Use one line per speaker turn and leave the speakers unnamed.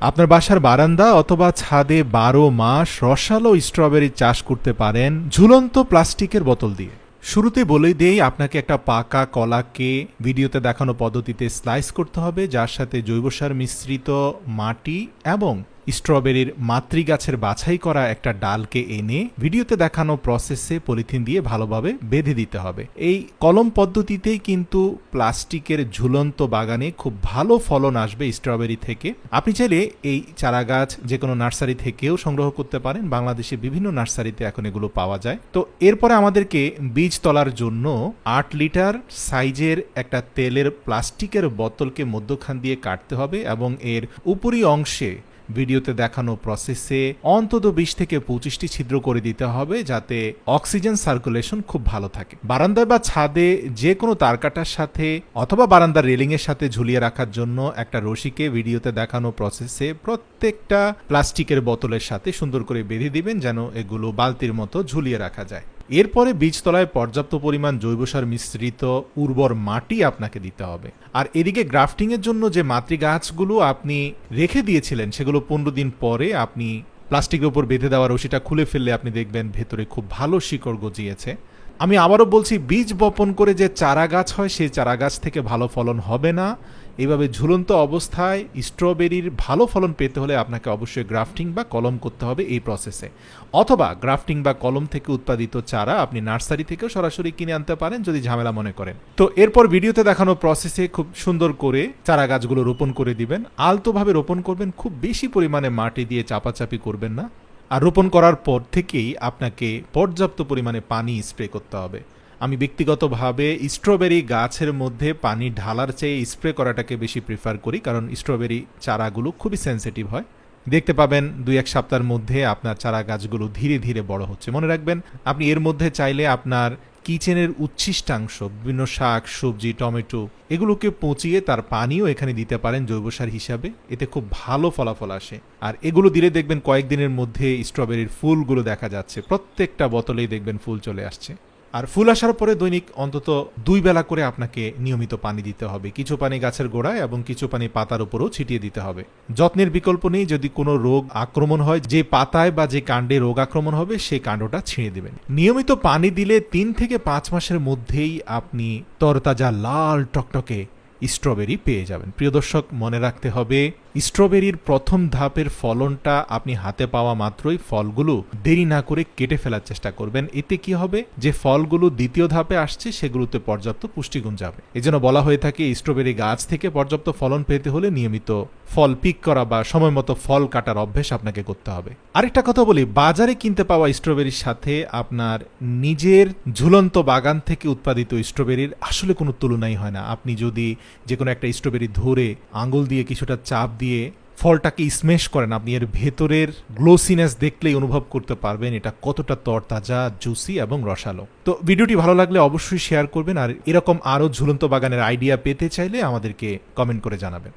আপনার বাসার বারান্দা অথবা ছাদে বারো মাস রসালো স্ট্রবেরি চাষ করতে পারেন ঝুলন্ত প্লাস্টিকের বোতল দিয়ে। শুরুতে বলেই দেই, আপনাকে একটা পাকা কলাকে ভিডিওতে দেখানো পদ্ধতিতে স্লাইস করতে হবে, যার সাথে জৈব সার মিশ্রিত মাটি এবং স্ট্রবেরির মাতৃগাছের বাছাই করা একটা ডালকে এনে ভিডিওতে দেখানো প্রসেসে পলিথিন দিয়ে ভালোভাবে বেঁধে দিতে হবে। এই কলম পদ্ধতিতেই কিন্তু প্লাস্টিকের ঝুলন্ত বাগানে খুব ভালো ফলন আসবে স্ট্রবেরি থেকে। আপনি চাইলে এই চারাগাছ যে কোনো নার্সারি থেকেও সংগ্রহ করতে পারেন। বাংলাদেশে বিভিন্ন নার্সারিতে এখন এগুলো পাওয়া যায়। তো এরপরে আমাদেরকে বীজ তলার জন্য আট লিটার সাইজের একটা তেলের প্লাস্টিকের বোতলকে মধ্যখান দিয়ে কাটতে হবে এবং এর উপরি অংশে ভিডিওতে দেখানো প্রসেসে অন্তত বিশ থেকে পঁচিশটি ছিদ্র করে দিতে হবে যাতে অক্সিজেন সার্কুলেশন খুব ভালো থাকে। বারান্দায় বা ছাদে যে কোনো তারকাটার সাথে অথবা বারান্দার রেলিং এর সাথে ঝুলিয়ে রাখার জন্য একটা রশিকে ভিডিওতে দেখানো প্রসেসে প্রত্যেকটা প্লাস্টিকের বোতলের সাথে সুন্দর করে বেঁধে দিবেন যেন এগুলো বালতির মতো ঝুলিয়ে রাখা যায়। এরপরে বীজতলায় পর্যাপ্ত পরিমাণ জৈব সার মিশ্রিত উর্বর মাটি আপনাকে দিতে হবে। আর এদিকে গ্রাফটিং এর জন্য যে মাতৃগাছগুলো আপনি রেখে দিয়েছিলেন, সেগুলো পনেরো দিন পরে আপনি প্লাস্টিকের উপর বেঁধে দেওয়া রশিটা খুলে ফেললে আপনি দেখবেন ভেতরে খুব ভালো শিকড় গজিয়েছে। আমি আবারও বলছি, বীজ বপন করে যে চারা গাছ হয়, সেই চারা গাছ থেকে ভালো ফলন হবে না। এইভাবে ঝুলন্ত অবস্থায় স্ট্রবেরির ভালো ফলন পেতে হলে আপনাকে অবশ্যই গ্রাফটিং বা কলম করতে হবে এই প্রসেসে। অথবা গ্রাফটিং বা কলম থেকে উৎপাদিত চারা আপনি নার্সারি থেকেও সরাসরি কিনে আনতে পারেন যদি ঝামেলা মনে করেন। তো এরপর ভিডিওতে দেখানো প্রসেসে খুব সুন্দর করে চারা গাছগুলো রোপণ করে দিবেন। আলতোভাবে রোপণ করবেন, খুব বেশি পরিমাণে মাটি দিয়ে চাপাচাপি করবেন না। আর রোপণ করার পর থেকেই আপনাকে পর্যাপ্ত পরিমাণে পানি স্প্রে করতে হবে। আমি ব্যক্তিগতভাবে স্ট্রবেরি গাছের মধ্যে পানি ঢালার চেয়ে স্প্রে করাটাকে বেশি প্রিফার করি, কারণ স্ট্রবেরি চারাগুলো খুবই সেন্সিটিভ হয়। দেখতে পাবেন দুই এক সপ্তাহের মধ্যে আপনার চারা গাছগুলো ধীরে ধীরে বড় হচ্ছে। মনে রাখবেন, আপনি এর মধ্যে চাইলে আপনার কিচেনের উচ্ছিষ্টাংশ, বিভিন্ন শাক, সবজি, টমেটো, এগুলোকে পচিয়ে তার পানিও এখানে দিতে পারেন জৈব সার হিসাবে। এতে খুব ভালো ফলাফল আসে। আর এগুলো দিলে দেখবেন কয়েকদিনের মধ্যে স্ট্রবেরির ফুলগুলো দেখা যাচ্ছে। প্রত্যেকটা বোতলেই দেখবেন ফুল চলে আসছে। আর ফুল আসার পরে দৈনিক অন্তত দুই বেলা করে আপনাকে নিয়মিত পানি দিতে হবে। কিছু পানি গাছের গোড়ায় এবং কিছু পানি পাতার উপরও ছিটিয়ে দিতে হবে। যত্নের বিকল্প নেই, যদি কোনো রোগ আক্রমণ হয়, যে পাতায় বা যে কাণ্ডে রোগ আক্রমণ হবে সেই কাণ্ডটা ছিঁড়ে দেবেন। নিয়মিত পানি দিলে তিন থেকে পাঁচ মাসের মধ্যেই আপনি তরতাজা লাল টকটকে স্ট্রবেরি পেয়ে যাবেন। প্রিয় দর্শক, মনে রাখতে হবে স্ট্রবেরির প্রথম ধাপের ফলনটা আপনি হাতে পাওয়া মাত্রই ফলগুলো দেরি না করে কেটে ফেলার চেষ্টা করবেন। এতে কি হবে? যে ফলগুলো দ্বিতীয় ধাপে আসছে, সেগুলোতে পর্যাপ্ত পুষ্টিগুণ যাবে। এজন্য বলা হয়ে থাকে স্ট্রবেরি গাছ থেকে পর্যাপ্ত ফলন পেতে হলে নিয়মিত ফল পিক করা বা সময় মতো ফল কাটার অভ্যেস আপনাকে করতে হবে। আরেকটা কথা বলি, বাজারে কিনতে পাওয়া স্ট্রবেরির সাথে আপনার নিজের ঝুলন্ত বাগান থেকে উৎপাদিত স্ট্রবেরির আসলে কোনো তুলনাই হয় না। আপনি যদি যে কোনো একটা স্ট্রবেরি ধরে আঙুল দিয়ে কিছুটা চাপ দিয়ে ফলটাকে স্মেশ করেন। আপনি এর ভেতরের গ্লোসিনেস দেখলেই অনুভব করতে পারবেন এটা কতটা তরতাজা, জুসি এবং রসালো। তো ভিডিওটি ভালো লাগলে অবশ্যই শেয়ার করবেন আর এরকম আরও ঝুলন্ত বাগানের আইডিয়া পেতে চাইলে আমাদেরকে কমেন্ট করে জানাবেন।